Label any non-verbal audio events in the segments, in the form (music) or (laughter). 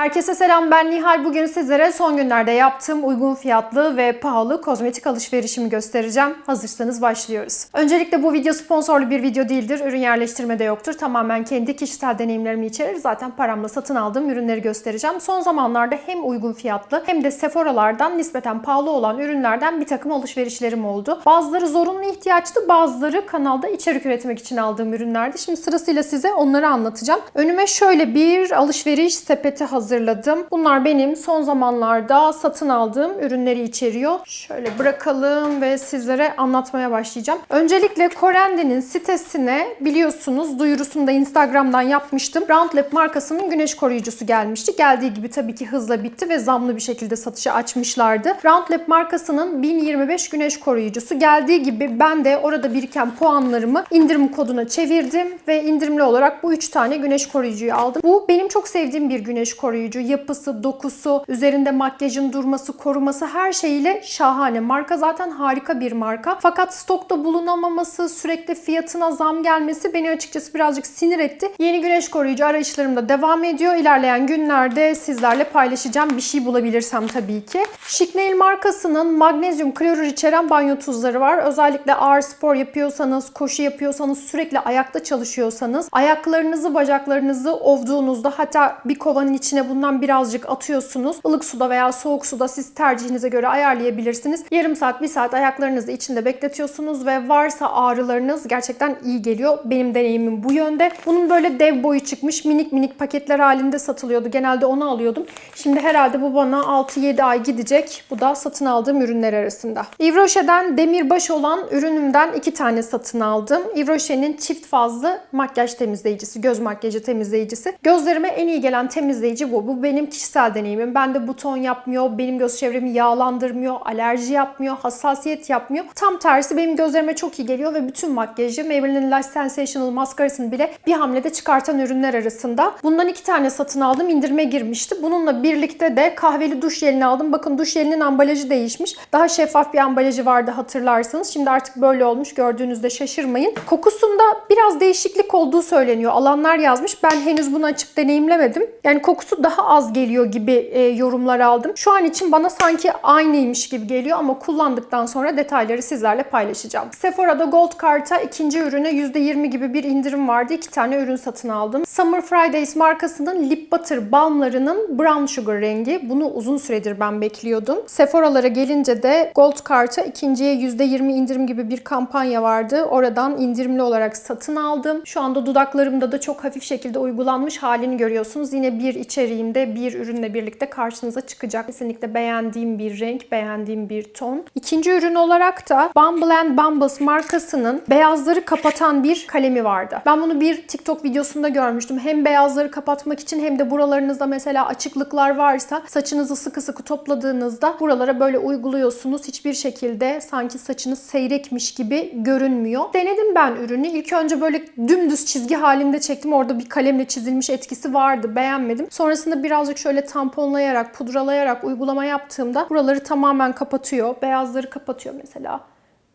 Herkese selam ben Nihal. Bugün sizlere son günlerde yaptığım uygun fiyatlı ve pahalı kozmetik alışverişimi göstereceğim. Hazırsanız başlıyoruz. Öncelikle bu video sponsorlu bir video değildir. Ürün yerleştirme de yoktur. Tamamen kendi kişisel deneyimlerimi içerir. Zaten paramla satın aldığım ürünleri göstereceğim. Son zamanlarda hem uygun fiyatlı hem de Sephora'lardan nispeten pahalı olan ürünlerden bir takım alışverişlerim oldu. Bazıları zorunlu ihtiyaçtı, bazıları kanalda içerik üretmek için aldığım ürünlerdi. Şimdi sırasıyla size onları anlatacağım. Önüme şöyle bir alışveriş sepeti hazırladım. Bunlar benim son zamanlarda satın aldığım ürünleri içeriyor. Şöyle bırakalım ve sizlere anlatmaya başlayacağım. Öncelikle Korendi'nin sitesine biliyorsunuz duyurusunu da Instagram'dan yapmıştım. Roundlab markasının güneş koruyucusu gelmişti. Geldiği gibi tabii ki hızla bitti ve zamlı bir şekilde satışa açmışlardı. Roundlab markasının 1025 güneş koruyucusu geldiği gibi ben de orada biriken puanlarımı indirim koduna çevirdim ve indirimli olarak bu 3 tane güneş koruyucuyu aldım. Bu benim çok sevdiğim bir güneş koruyucu. Yapısı, dokusu, üzerinde makyajın durması, koruması her şeyiyle şahane. Marka zaten harika bir marka. Fakat stokta bulunamaması, sürekli fiyatına zam gelmesi beni açıkçası birazcık sinir etti. Yeni güneş koruyucu arayışlarım da devam ediyor. İlerleyen günlerde sizlerle paylaşacağım bir şey bulabilirsem tabii ki. Chic markasının magnezyum klorür içeren banyo tuzları var. Özellikle ağır spor yapıyorsanız, koşu yapıyorsanız, sürekli ayakta çalışıyorsanız, ayaklarınızı, bacaklarınızı ovduğunuzda hatta bir kovanın içine bundan birazcık atıyorsunuz. Ilık suda veya soğuk suda siz tercihinize göre ayarlayabilirsiniz. Yarım saat, bir saat ayaklarınızı içinde bekletiyorsunuz ve varsa ağrılarınız gerçekten iyi geliyor. Benim deneyimim bu yönde. Bunun böyle dev boyu çıkmış minik minik paketler halinde satılıyordu. Genelde onu alıyordum. Şimdi herhalde bu bana 6-7 ay gidecek. Bu da satın aldığım ürünler arasında. Yves Rocher'den demirbaş olan ürünümden iki tane satın aldım. Yves Rocher'in çift fazlı makyaj temizleyicisi, göz makyajı temizleyicisi. Gözlerime en iyi gelen temizleyici bu. Bu benim kişisel deneyimim. Bende buton yapmıyor, benim göz çevremi yağlandırmıyor, alerji yapmıyor, hassasiyet yapmıyor. Tam tersi benim gözlerime çok iyi geliyor ve bütün makyajı Maybelline Lash Sensational maskarasını bile bir hamlede çıkartan ürünler arasında. Bundan iki tane satın aldım. indirime girmişti. Bununla birlikte de kahveli duş jelini aldım. Bakın duş jelinin ambalajı değişmiş. Daha şeffaf bir ambalajı vardı hatırlarsanız. Şimdi artık böyle olmuş. Gördüğünüzde şaşırmayın. Kokusunda biraz değişiklik olduğu söyleniyor. Alanlar yazmış. Ben henüz bunu açıp deneyimlemedim. Yani kokusu daha az geliyor gibi e, yorumlar aldım. Şu an için bana sanki aynıymış gibi geliyor ama kullandıktan sonra detayları sizlerle paylaşacağım. Sephora'da Gold Kart'a ikinci ürüne %20 gibi bir indirim vardı. İki tane ürün satın aldım. Summer Fridays markasının Lip Butter balmlarının Brown Sugar rengi. Bunu uzun süredir ben bekliyordum. Sephora'lara gelince de Gold Kart'a ikinciye %20 indirim gibi bir kampanya vardı. Oradan indirimli olarak satın aldım. Şu anda dudaklarımda da çok hafif şekilde uygulanmış halini görüyorsunuz. Yine bir içeriğinde bir ürünle birlikte karşınıza çıkacak. Kesinlikle beğendiğim bir renk, beğendiğim bir ton. İkinci ürün olarak da Bumble Bumbles markasının beyazları kapatan bir kalemi vardı. Ben bunu bir TikTok videosunda görmüştüm. Hem beyazları kapatmak için hem de buralarınızda mesela açıklıklar varsa saçınızı sıkı sıkı topladığınızda buralara böyle uyguluyorsunuz. Hiçbir şekilde sanki saçınız seyrekmiş gibi görünmüyor. Denedim ben ürünü. İlk önce böyle dümdüz çizgi halinde çektim. Orada bir kalemle çizilmiş etkisi vardı. Beğenmedim. Sonrasında birazcık şöyle tamponlayarak, pudralayarak uygulama yaptığımda buraları tamamen kapatıyor. Beyazları kapatıyor mesela.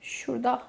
Şurada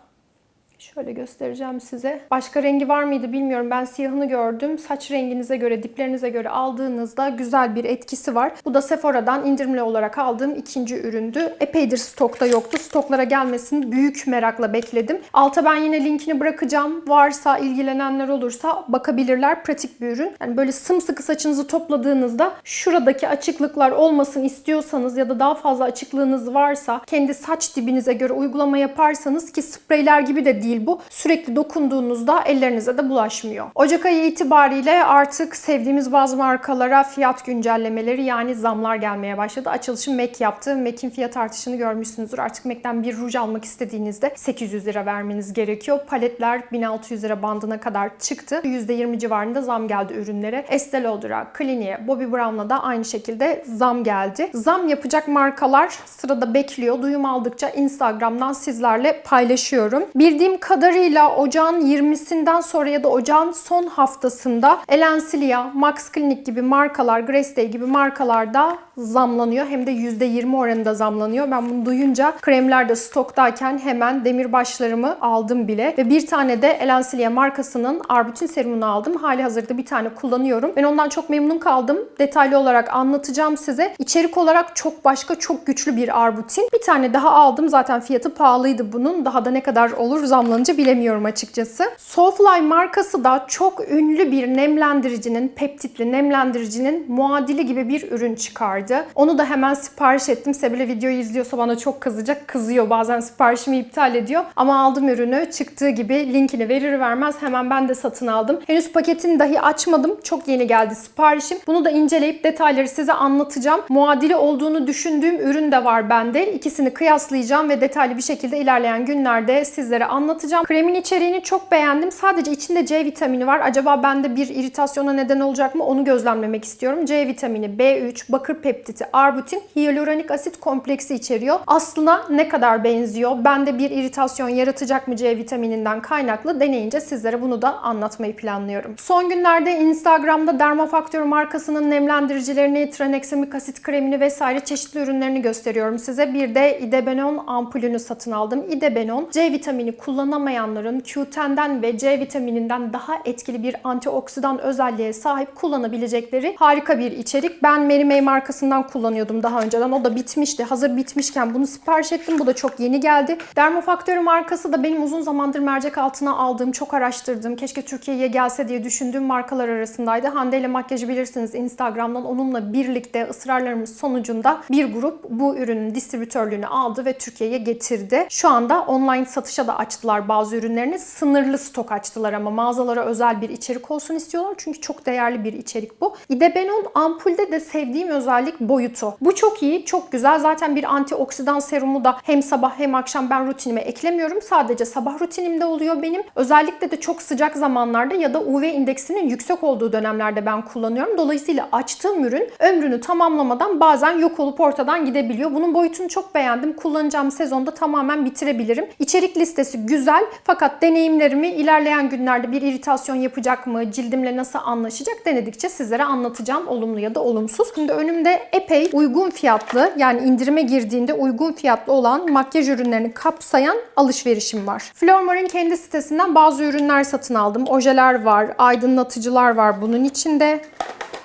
Şöyle göstereceğim size. Başka rengi var mıydı bilmiyorum. Ben siyahını gördüm. Saç renginize göre, diplerinize göre aldığınızda güzel bir etkisi var. Bu da Sephora'dan indirimli olarak aldığım ikinci üründü. Epeydir stokta yoktu. Stoklara gelmesini büyük merakla bekledim. Alta ben yine linkini bırakacağım. Varsa ilgilenenler olursa bakabilirler. Pratik bir ürün. Yani böyle sımsıkı saçınızı topladığınızda şuradaki açıklıklar olmasın istiyorsanız ya da daha fazla açıklığınız varsa kendi saç dibinize göre uygulama yaparsanız ki spreyler gibi de değil bu. Sürekli dokunduğunuzda ellerinize de bulaşmıyor. Ocak ayı itibariyle artık sevdiğimiz bazı markalara fiyat güncellemeleri yani zamlar gelmeye başladı. Açılışı MAC yaptı. MAC'in fiyat artışını görmüşsünüzdür. Artık MAC'ten bir ruj almak istediğinizde 800 lira vermeniz gerekiyor. Paletler 1600 lira bandına kadar çıktı. %20 civarında zam geldi ürünlere. Estee Lauder'a, Clinique'e, Bobbi Brown'la da aynı şekilde zam geldi. Zam yapacak markalar sırada bekliyor. Duyum aldıkça Instagram'dan sizlerle paylaşıyorum. Bildiğim Kadarıyla ocağın 20'sinden sonra ya da ocağın son haftasında Elensilia, Max Clinic gibi markalar, Grace gibi markalarda zamlanıyor. Hem de %20 oranında zamlanıyor. Ben bunu duyunca kremler de stoktayken hemen demirbaşlarımı aldım bile. Ve bir tane de Elensilia markasının Arbutin serumunu aldım. Hali hazırda bir tane kullanıyorum. Ben ondan çok memnun kaldım. Detaylı olarak anlatacağım size. İçerik olarak çok başka, çok güçlü bir Arbutin. Bir tane daha aldım. Zaten fiyatı pahalıydı bunun. Daha da ne kadar olur zamlanınca bilemiyorum açıkçası. Soulfly markası da çok ünlü bir nemlendiricinin, peptitli nemlendiricinin muadili gibi bir ürün çıkardı. Onu da hemen sipariş ettim. Sebile videoyu izliyorsa bana çok kızacak. Kızıyor. Bazen siparişimi iptal ediyor. Ama aldım ürünü. Çıktığı gibi linkini verir vermez hemen ben de satın aldım. Henüz paketini dahi açmadım. Çok yeni geldi siparişim. Bunu da inceleyip detayları size anlatacağım. Muadili olduğunu düşündüğüm ürün de var bende. İkisini kıyaslayacağım ve detaylı bir şekilde ilerleyen günlerde sizlere anlatacağım. Kremin içeriğini çok beğendim. Sadece içinde C vitamini var. Acaba bende bir iritasyona neden olacak mı? Onu gözlemlemek istiyorum. C vitamini, B3, bakır peptiti, arbutin, hyaluronik asit kompleksi içeriyor. Aslına ne kadar benziyor? Bende bir iritasyon yaratacak mı C vitamininden kaynaklı? Deneyince sizlere bunu da anlatmayı planlıyorum. Son günlerde Instagram'da Dermafaktör markasının nemlendiricilerini, traneksamik asit kremini vesaire çeşitli ürünlerini gösteriyorum size. Bir de Idebenon ampulünü satın aldım. Idebenon C vitamini kullanamayanların Q10'den ve C vitamininden daha etkili bir antioksidan özelliğe sahip kullanabilecekleri harika bir içerik. Ben Mary May markasından kullanıyordum daha önceden. O da bitmişti. Hazır bitmişken bunu sipariş ettim. Bu da çok yeni geldi. Dermafaktör markası da benim uzun zamandır mercek altına aldığım, çok araştırdığım, keşke Türkiye'ye gelse diye düşündüğüm markalar arasındaydı. Hande ile makyajı bilirsiniz Instagram'dan onunla birlikte ısrarlarımız sonucunda bir grup bu ürünün distribütörlüğünü aldı ve Türkiye'ye getirdi. Şu anda online satışa da açtılar bazı ürünlerini. Sınırlı stok açtılar ama mağazalara özel bir içerik olsun istiyorlar. Çünkü çok değerli bir içerik bu. Idebenon ampulde de sevdiğim özellik boyutu. Bu çok iyi, çok güzel. Zaten bir antioksidan serumu da hem sabah hem akşam ben rutinime eklemiyorum. Sadece sabah rutinimde oluyor benim. Özellikle de çok sıcak zamanlarda ya da UV indeksinin yüksek olduğu dönemlerde ben kullanıyorum. Dolayısıyla açtığım ürün ömrünü tamamlamadan bazen yok olup ortadan gidebiliyor. Bunun boyutunu çok beğendim. Kullanacağım sezonda tamamen bitirebilirim. İçerik listesi güzel fakat deneyimlerimi ilerleyen günlerde bir iritasyon yapacak mı, cildimle nasıl anlaşacak denedikçe sizlere anlatacağım olumlu ya da olumsuz. Şimdi önümde epey uygun fiyatlı yani indirime girdiğinde uygun fiyatlı olan makyaj ürünlerini kapsayan alışverişim var. Flormar'ın kendi sitesinden bazı ürünler satın aldım. Ojeler var, aydınlatıcılar var bunun içinde.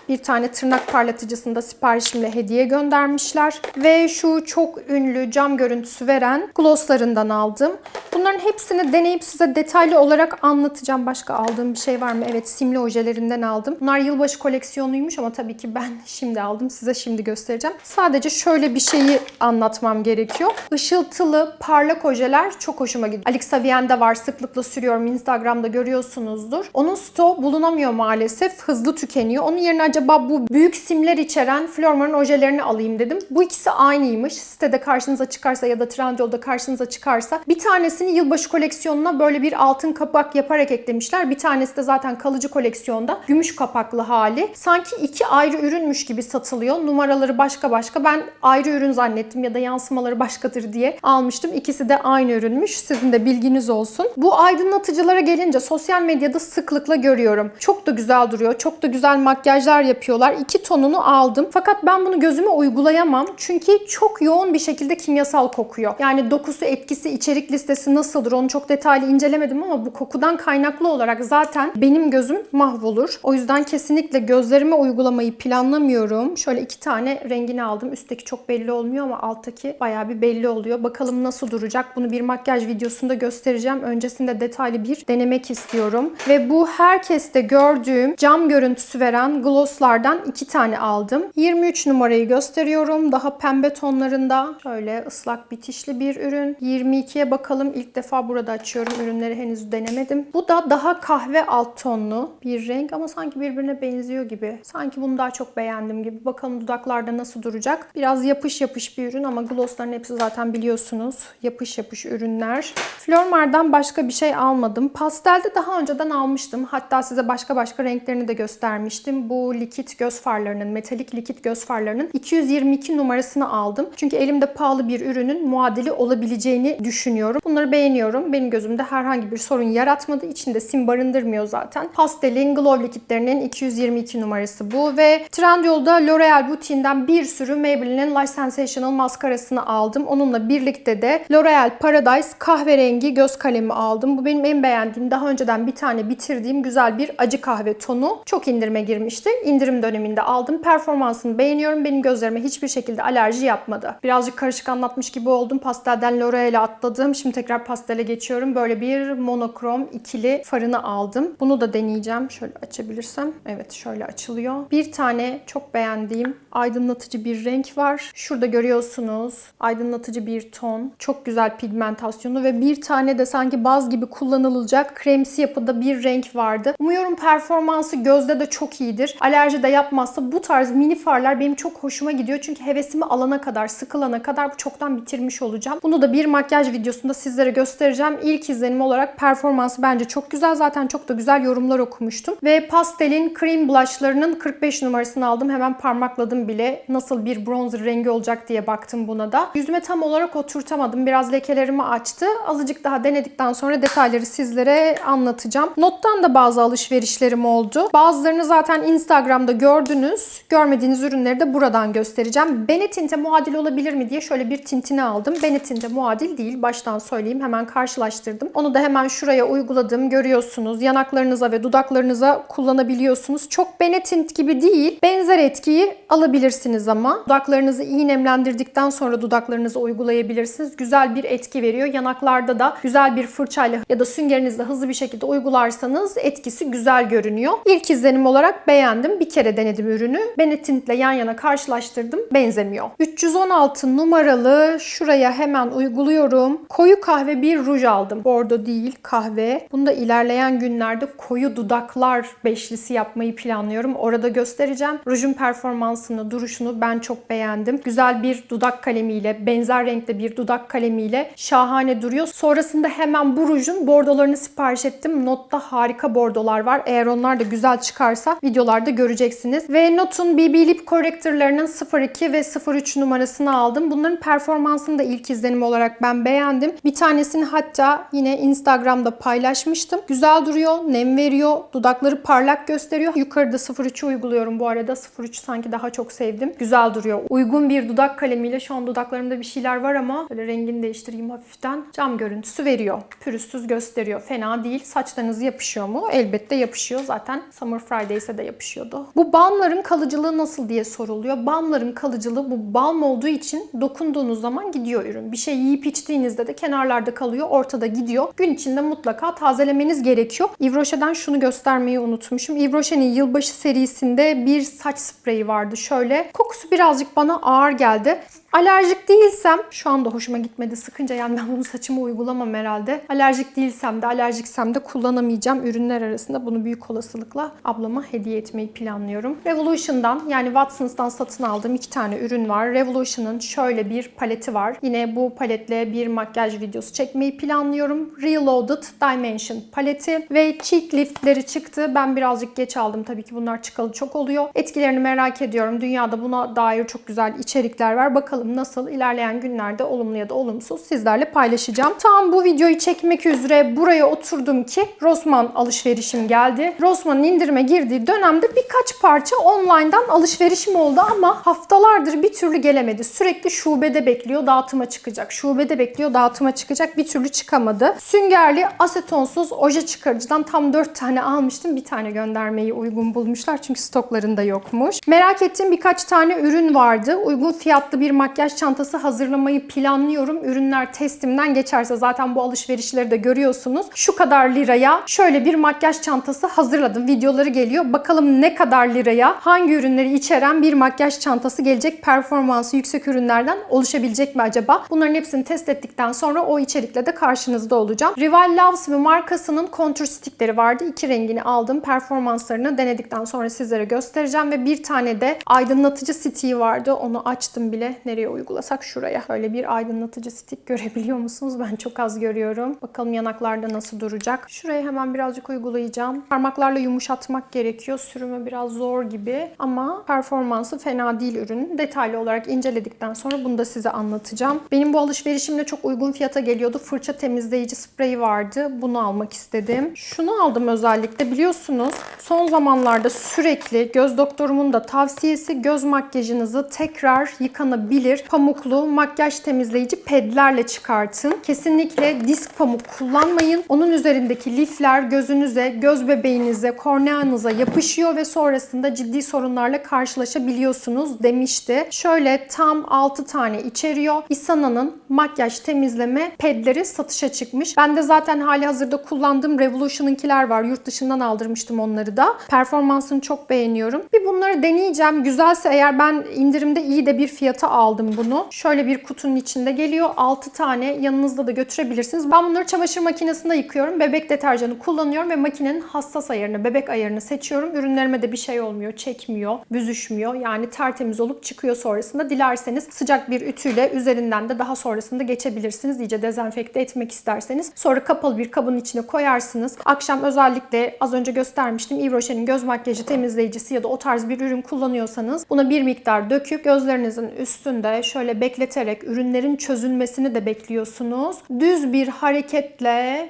Bir tane tırnak parlatıcısını da siparişimle hediye göndermişler. Ve şu çok ünlü cam görüntüsü veren glosslarından aldım. Bunların hepsini deneyip size detaylı olarak anlatacağım. Başka aldığım bir şey var mı? Evet simli ojelerinden aldım. Bunlar yılbaşı koleksiyonuymuş ama tabii ki ben (laughs) şimdi aldım. Size şimdi göstereceğim. Sadece şöyle bir şeyi anlatmam gerekiyor. Işıltılı, parlak ojeler çok hoşuma gidiyor. Alex Avien'de var. Sıklıkla sürüyorum. Instagram'da görüyorsunuzdur. Onun stoğu bulunamıyor maalesef. Hızlı tükeniyor. Onun yerine acaba bu büyük simler içeren Flormar'ın ojelerini alayım dedim. Bu ikisi aynıymış. Sitede karşınıza çıkarsa ya da Trendyol'da karşınıza çıkarsa bir tanesini yılbaşı koleksiyonuna böyle bir altın kapak yaparak eklemişler. Bir tanesi de zaten kalıcı koleksiyonda gümüş kapaklı hali. Sanki iki ayrı ürünmüş gibi satılıyor. Numaraları başka başka. Ben ayrı ürün zannettim ya da yansımaları başkadır diye almıştım. İkisi de aynı ürünmüş. Sizin de bilginiz olsun. Bu aydınlatıcılara gelince sosyal medyada sıklıkla görüyorum. Çok da güzel duruyor. Çok da güzel makyajlar yapıyorlar. İki tonunu aldım. Fakat ben bunu gözüme uygulayamam. Çünkü çok yoğun bir şekilde kimyasal kokuyor. Yani dokusu, etkisi, içerik listesi nasıldır onu çok detaylı incelemedim ama bu kokudan kaynaklı olarak zaten benim gözüm mahvolur. O yüzden kesinlikle gözlerime uygulamayı planlamıyorum. Şöyle iki tane rengini aldım. Üstteki çok belli olmuyor ama alttaki bayağı bir belli oluyor. Bakalım nasıl duracak. Bunu bir makyaj videosunda göstereceğim. Öncesinde detaylı bir denemek istiyorum. Ve bu herkeste gördüğüm cam görüntüsü veren glosslardan iki tane aldım. 23 numarayı gösteriyorum. Daha pembe tonlarında. Şöyle ıslak bitişli bir ürün. 22'ye bakalım. İlk defa burada açıyorum. Ürünleri henüz denemedim. Bu da daha kahve alt tonlu bir renk ama sanki birbirine benziyor gibi. Sanki bunu daha çok beğendim gibi. Bakalım dudaklarda nasıl duracak. Biraz yapış yapış bir ürün ama glossların hepsi zaten biliyorsunuz. Yapış yapış ürünler. Flormar'dan başka bir şey almadım. Pastelde daha önceden almıştım. Hatta size başka başka renklerini de göstermiştim. Bu likit göz farlarının, metalik likit göz farlarının 222 numarasını aldım. Çünkü elimde pahalı bir ürünün muadili olabileceğini düşünüyorum. Bunları beğeniyorum. Benim gözümde herhangi bir sorun yaratmadı. İçinde sim barındırmıyor zaten. Pastel'in Glow likitlerinin 222 numarası bu ve Trendyol'da L'Oreal Boutique'den bir sürü Maybelline'in Lash Sensational maskarasını aldım. Onunla birlikte de L'Oreal Paradise kahverengi göz kalemi aldım. Bu benim en beğendiğim, daha önceden bir tane bitirdiğim güzel bir acı kahve tonu. Çok indirime girmişti. İndirim döneminde aldım. Performansını beğeniyorum. Benim gözlerime hiçbir şekilde alerji yapmadı. Birazcık karışık anlatmış gibi oldum. Pastelden L'Oreal'e atladım. Şimdi tekrar pastele geçiyorum. Böyle bir monokrom ikili farını aldım. Bunu da deneyeceğim. Şöyle açabilirsem. Evet şöyle açılıyor. Bir tane çok beğendiğim aydınlatıcı bir renk var. Şurada görüyorsunuz. Aydınlatıcı bir ton. Çok güzel pigmentasyonu ve bir tane de sanki baz gibi kullanılacak kremsi yapıda bir renk vardı. Umuyorum performansı gözde de çok iyidir. Alerji de yapmazsa bu tarz mini farlar benim çok hoşuma gidiyor. Çünkü hevesimi alana kadar, sıkılana kadar bu çoktan bitirmiş olacağım. Bunu da bir makyaj videosunda sizlere göstereceğim. İlk izlenim olarak performansı bence çok güzel. Zaten çok da güzel yorumlar okumuştum. Ve pastelin cream blushlarının 45 numarasını aldım. Hemen parmakladım bile. Nasıl bir bronzer rengi olacak diye baktım buna da. Yüzüme tam olarak oturtamadım. Biraz lekelerimi açtı. Azıcık daha denedikten sonra detayları sizlere anlatacağım. Nottan da bazı alışverişlerim oldu. Bazılarını zaten Instagram'da gördünüz. Görmediğiniz ürünleri de buradan göstereceğim. Benetint'e muadil olabilir mi diye şöyle bir tintini aldım. Benetint'e muadil değil. Baştan söyleyeyim. Hemen karşılaştırdım. Onu da hemen şuraya uyguladım. Görüyorsunuz. Yanaklarınıza ve dudaklarınıza kullanabiliyorsunuz. Çok Benetint gibi değil. Benzer etkiyi alabilirsiniz ama. Dudaklarınızı iyi nemlendirdikten sonra dudaklarınıza uygulayabilirsiniz. Güzel bir etki veriyor. Yanaklarda da güzel bir fırçayla ya da süngerinizle hızlı bir şekilde uygularsanız etkisi güzel görünüyor. İlk izlenim olarak beğendim. Bir kere denedim ürünü. Benetint'le yan yana karşılaştırdım. Benzemiyor. 316 numaralı şuraya hemen uyguluyorum. Koyu kahve bir ruj aldım. Bordo değil kahve. Bunu da ilerleyen günlerde koyu dudaklar beşlisi yapmayı planlıyorum. Orada göstereceğim. Rujun performansını, duruşunu ben çok beğendim. Güzel bir dudak kalemiyle, benzer renkte bir dudak kalemiyle şahane duruyor. Sonrasında hemen bu rujun bordolarını sipariş ettim. Notta harika bordolar var. Eğer onlar da güzel çıkarsa videolarda göreceksiniz. Ve Not'un BB Lip Corrector'larının 02 ve 03 numarasını aldım. Bunların performansını da ilk izlenim olarak ben beğendim. Bir tanesini hatta yine Instagram'da paylaşmıştım. Güzel duruyor, nem veriyor, dudakları parlak gösteriyor. Yukarıda 03'ü uyguluyorum bu arada. 03 sanki daha çok sevdim. Güzel duruyor. Uygun bir dudak kalemiyle şu an dudaklarımda bir şeyler var ama böyle rengini değiştireyim hafiften. Cam görüntüsü veriyor. Pürüzsüz gösteriyor. Fena değil. Saçlarınız yapışıyor mu? Elbette yapışıyor. Zaten Summer Friday'se de yapışıyordu. Bu balmların kalıcılığı nasıl diye soruluyor. Balmların kalıcılığı bu balm olduğu için dokunduğunuz zaman gidiyor ürün. Bir şey yiyip içtiğinizde de kenarlarda kalıyor, ortada gidiyor. Gün içinde mutlaka tazelemeniz gerekiyor. Yves Rocher'den şunu göstermeyi unutmuşum. Yves Rocher'in yılbaşı serisinde bir saç spreyi vardı şöyle. Kokusu birazcık bana ağır geldi. Alerjik değilsem, şu anda hoşuma gitmedi sıkınca yani ben bunu saçıma uygulamam herhalde. Alerjik değilsem de alerjiksem de kullanamayacağım ürünler arasında bunu büyük olasılıkla ablama hediye etmeyi planlıyorum. Revolution'dan yani Watsons'tan satın aldığım iki tane ürün var. Revolution'ın şöyle bir paleti var. Yine bu paletle bir makyaj videosu çekmeyi planlıyorum. Reloaded Dimension paleti ve cheek liftleri çıktı. Ben birazcık geç aldım tabii ki bunlar çıkalı çok oluyor. Etkilerini merak ediyorum. Dünyada buna dair çok güzel içerikler var. Bakalım nasıl ilerleyen günlerde olumlu ya da olumsuz sizlerle paylaşacağım. Tam bu videoyu çekmek üzere buraya oturdum ki Rossmann alışverişim geldi. Rossmann'ın indirime girdiği dönemde birkaç parça online'dan alışverişim oldu ama haftalardır bir türlü gelemedi. Sürekli şubede bekliyor dağıtıma çıkacak. Şubede bekliyor dağıtıma çıkacak bir türlü çıkamadı. Süngerli asetonsuz oje çıkarıcıdan tam 4 tane almıştım. Bir tane göndermeyi uygun bulmuşlar çünkü stoklarında yokmuş. Merak ettiğim birkaç tane ürün vardı. Uygun fiyatlı bir makyaj çantası hazırlamayı planlıyorum. Ürünler testimden geçerse zaten bu alışverişleri de görüyorsunuz. Şu kadar liraya şöyle bir makyaj çantası hazırladım. Videoları geliyor. Bakalım ne kadar liraya hangi ürünleri içeren bir makyaj çantası gelecek. Performansı yüksek ürünlerden oluşabilecek mi acaba? Bunların hepsini test ettikten sonra o içerikle de karşınızda olacağım. Rival Loves ve markasının contour stickleri vardı. İki rengini aldım. Performanslarını denedikten sonra sizlere göstereceğim ve bir tane de aydınlatıcı stick vardı. Onu açtım bile. Nereye nereye uygulasak şuraya. Böyle bir aydınlatıcı stik görebiliyor musunuz? Ben çok az görüyorum. Bakalım yanaklarda nasıl duracak. Şuraya hemen birazcık uygulayacağım. Parmaklarla yumuşatmak gerekiyor. Sürümü biraz zor gibi ama performansı fena değil ürünün. Detaylı olarak inceledikten sonra bunu da size anlatacağım. Benim bu alışverişimle çok uygun fiyata geliyordu. Fırça temizleyici spreyi vardı. Bunu almak istedim. Şunu aldım özellikle biliyorsunuz. Son zamanlarda sürekli göz doktorumun da tavsiyesi göz makyajınızı tekrar yıkanabilir pamuklu makyaj temizleyici pedlerle çıkartın. Kesinlikle disk pamuk kullanmayın. Onun üzerindeki lifler gözünüze, göz bebeğinize, korneanıza yapışıyor ve sonrasında ciddi sorunlarla karşılaşabiliyorsunuz demişti. Şöyle tam 6 tane içeriyor. Isana'nın makyaj temizleme pedleri satışa çıkmış. Ben de zaten hali hazırda kullandığım Revolution'ınkiler var. Yurt dışından aldırmıştım onları da. Performansını çok beğeniyorum. Bir bunları deneyeceğim. Güzelse eğer ben indirimde iyi de bir fiyata aldım bunu. Şöyle bir kutunun içinde geliyor. 6 tane yanınızda da götürebilirsiniz. Ben bunları çamaşır makinesinde yıkıyorum. Bebek deterjanı kullanıyorum ve makinenin hassas ayarını, bebek ayarını seçiyorum. Ürünlerime de bir şey olmuyor, çekmiyor, büzüşmüyor. Yani tertemiz olup çıkıyor sonrasında. Dilerseniz sıcak bir ütüyle üzerinden de daha sonrasında geçebilirsiniz. İyice dezenfekte etmek isterseniz. Sonra kapalı bir kabın içine koyarsınız. Akşam özellikle az önce göstermiştim Yves Rocher'in göz makyajı temizleyicisi ya da o tarz bir ürün kullanıyorsanız buna bir miktar döküp gözlerinizin üstünde şöyle bekleterek ürünlerin çözülmesini de bekliyorsunuz. Düz bir hareketle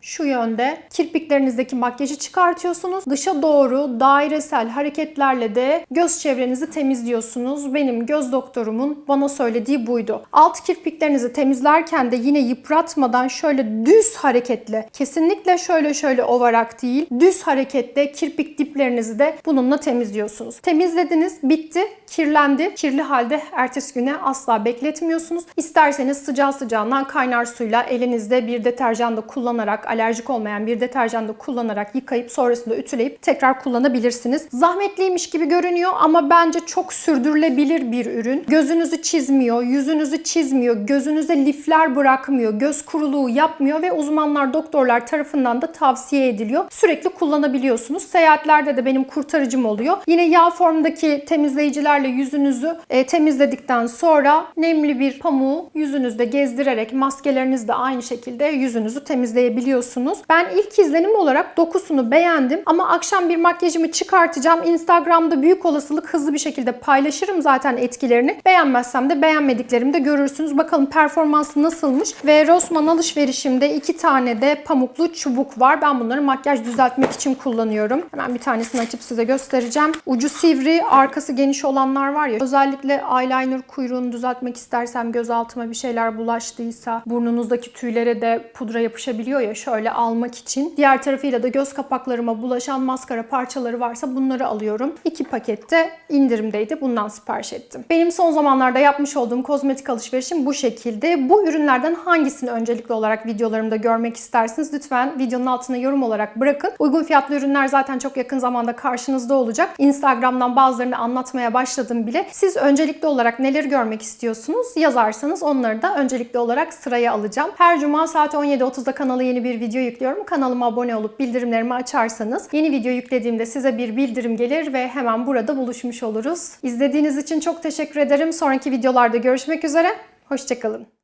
şu yönde kirpiklerinizdeki makyajı çıkartıyorsunuz. Dışa doğru dairesel hareketlerle de göz çevrenizi temizliyorsunuz. Benim göz doktorumun bana söylediği buydu. Alt kirpiklerinizi temizlerken de yine yıpratmadan şöyle düz hareketle, kesinlikle şöyle şöyle ovarak değil, düz hareketle kirpik diplerinizi de bununla temizliyorsunuz. Temizlediniz, bitti, kirlendi. Kirli halde ertesi güne asla bekletmiyorsunuz. İsterseniz sıcağı sıcağına kaynar suyla elinizde bir deterjan da kullanarak alerjik olmayan bir deterjan da kullanarak yıkayıp sonrasında ütüleyip tekrar kullanabilirsiniz. Zahmetliymiş gibi görünüyor ama bence çok sürdürülebilir bir ürün. Gözünüzü çizmiyor, yüzünüzü çizmiyor, gözünüze lifler bırakmıyor, göz kuruluğu yapmıyor ve uzmanlar, doktorlar tarafından da tavsiye ediliyor. Sürekli kullanabiliyorsunuz. Seyahatlerde de benim kurtarıcım oluyor. Yine yağ formdaki temizleyicilerle yüzünüzü e, temizledikten sonra nemli bir pamuğu yüzünüzde gezdirerek maskeleriniz de aynı şekilde yüzünüzü temizleyebiliyorsunuz. Ben ilk izlenim olarak dokusunu beğendim ama akşam bir makyajımı çıkartacağım. Instagram'da büyük olasılık hızlı bir şekilde paylaşırım zaten etkilerini. Beğenmezsem de beğenmediklerimi de görürsünüz. Bakalım performansı nasılmış. Ve Rossmann alışverişimde iki tane de pamuklu çubuk var. Ben bunları makyaj düzeltmek için kullanıyorum. Hemen bir tanesini açıp size göstereceğim. Ucu sivri, arkası geniş olanlar var ya. Özellikle eyeliner kuyruğunu düzeltmek istersem gözaltıma bir şeyler bulaştıysa burnunuzdaki tüylere de pudra yapışabiliyor ya şöyle almak için. Diğer tarafıyla da göz kapaklarıma bulaşan maskara parçaları varsa bunları alıyorum. İki pakette indirimdeydi. Bundan sipariş ettim. Benim son zamanlarda yapmış olduğum kozmetik alışverişim bu şekilde. Bu ürünlerden hangisini öncelikli olarak videolarımda görmek istersiniz? Lütfen videonun altına yorum olarak bırakın. Uygun fiyatlı ürünler zaten çok yakın zamanda karşınızda olacak. Instagram'dan bazılarını anlatmaya başladım bile. Siz öncelikli olarak neleri görmek istiyorsunuz? Yazarsanız onları da öncelikli olarak sıraya alacağım. Her cuma saat 17.30'da kanala yeni video yüklüyorum. Kanalıma abone olup bildirimlerimi açarsanız yeni video yüklediğimde size bir bildirim gelir ve hemen burada buluşmuş oluruz. İzlediğiniz için çok teşekkür ederim. Sonraki videolarda görüşmek üzere. Hoşçakalın.